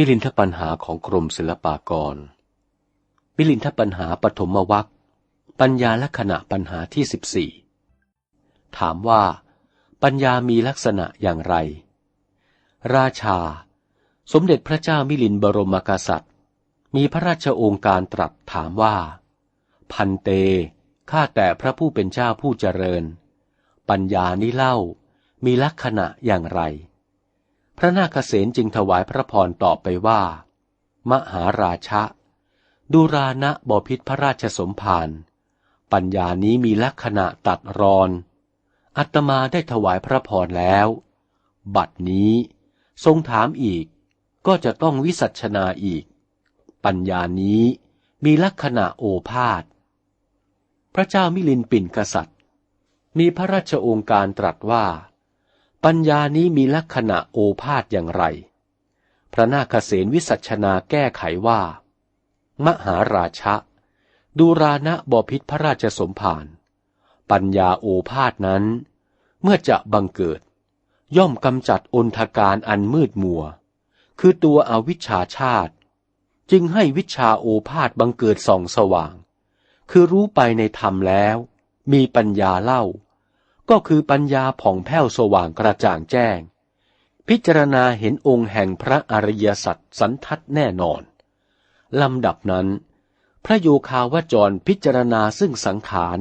มิลินทปัญหาของกรมศิลปากร มิลินทปัญหาปฐมวัคปัญญาลักษณะปัญหาที่สิบสี่ถามว่า ปัญญามีลักษณะอย่างไร ราชา สมเด็จพระเจ้ามิลินบรมกษัตริย์ มีพระราชโองการตรัสถามว่า พันเต ข้าแต่พระผู้เป็นเจ้าผู้เจริญ ปัญญานี้เล่ามีลักษณะอย่างไร พระนาคเษนจึงถวายพระพรตอบไปว่า มหาราชะดูรานะบพิษพระราชสมภารปัญญานี้มีลักษณะตัดรอน อัตมาได้ถวายพระพรแล้ว บัดนี้ทรงถามอีกก็จะต้องวิสัชนาอีก ปัญญานี้มีลักษณะโอภาษพระเจ้ามิลินปินกษัตริย์ มีพระราชโองการตรัสว่า ปัญญานี้มีลักษณะโอภาษอย่างไร พระนาคเษนวิสัชนาแก้ไขว่า มหาราชะ ดูรานะบพิษพระราชสมภารปัญญาโอภาษนั้น เมื่อจะบังเกิด ย่อมกำจัดอนทการอันมืดมัว คือตัวอวิชชาชาติ จึงให้วิชาโอภาษบังเกิดส่องสว่าง คือรู้ไปในธรรมแล้ว มีปัญญาเล่า ก็คือปัญญาผ่องแผ้วสว่างกระจ่างแจ้ง พิจารณาเห็นองค์แห่งพระอริยสัจสันทัดแน่นอน ลำดับนั้น พระโยคาวจรพิจารณาซึ่งสังขาร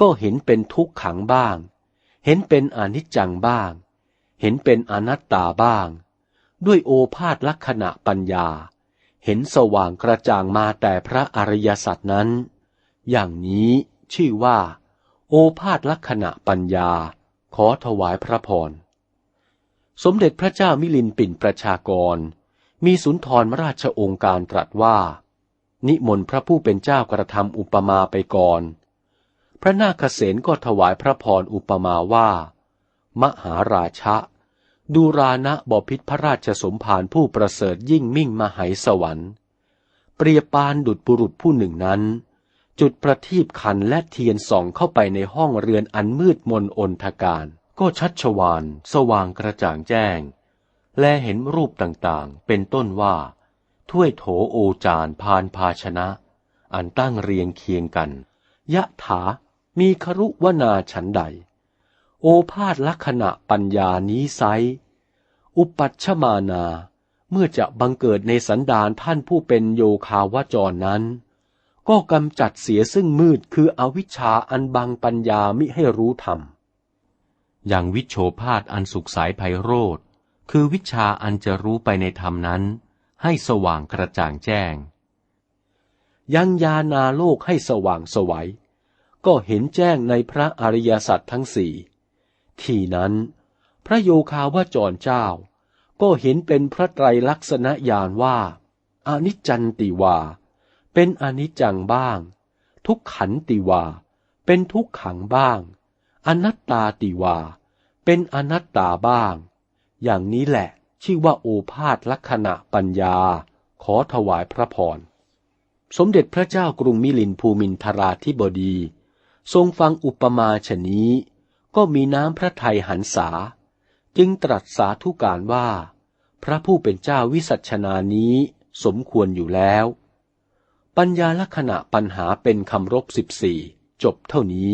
ก็เห็นเป็นทุกขังบ้าง เห็นเป็นอนิจจังบ้าง เห็นเป็นอนัตตาบ้าง ด้วยโอภาษลักษณะปัญญา เห็นสว่างกระจ่างมาแต่พระอริยสัจนั้น อย่างนี้ชื่อว่า โอภาษลักษณะปัญญา ขอถวายพระพร สมเด็จพระเจ้ามิลินปินประชากร มีสุนทรราชองค์การตรัสว่า นิมนต์พระผู้เป็นเจ้ากระทำอุปมาไปก่อน พระนาคเษนก็ถวายพระพรอุปมาว่า มหาราชะ ดูรานะบพิษพระราชสมภารผู้ประเสริฐยิ่งมิ่งมหายสวรรค์ เปรียบปานดุจบุรุษผู้หนึ่งนั้น จุดประทีปขันและเทียนส่องเข้าไปในห้องเรือนอันมืดมนอนทการ ก็ชัดชวานสว่างกระจ่างแจ้ง และเห็นรูปต่างๆ เป็นต้นว่า ถ้วยโถโอจานพานภาชนะ อันตั้งเรียงเคียงกัน ยะถามีครุวนาฉันใด โอภาษลักษณะปัญญานี้ไซอุปัชมานา เมื่อจะบังเกิดในสันดานท่านผู้เป็นโยคาวจรนั้น ก็กำจัดเสียซึ่งมืดคืออวิชชาอันบังปัญญามิให้รู้ธรรม อย่างวิโชพาธอันสุขสายไพโรธคือวิชาอันจะรู้ไปในธรรมนั้น ให้สว่างกระจ่างแจ้ง ยังยานาโลกให้สว่างสวัย ก็เห็นแจ้งในพระอริยสัจทั้งสี่ที่นั้น พระโยคาวาจรเจ้า ก็เห็นเป็นพระไตรลักษณญาณว่าอนิจจันติวา เป็นอนิจจังบ้าง ทุกขันติวา เป็นทุกขังบ้าง อนัตตาติวา เป็นอนัตตาบ้าง อย่างนี้แหละชื่อว่าโอภาษลักษณะปัญญา ขอถวายพระพร สมเด็จพระเจ้ากรุงมิลินภูมินทราธิบดี ทรงฟังอุปมาชนี้ ก็มีน้ำพระทัยหันษา จึงตรัสสาธุการว่า พระผู้เป็นเจ้าวิสัชนานี้สมควรอยู่แล้ว ปัญญาลักษณะปัญหาเป็นคำรบสิบสี่จบเท่านี้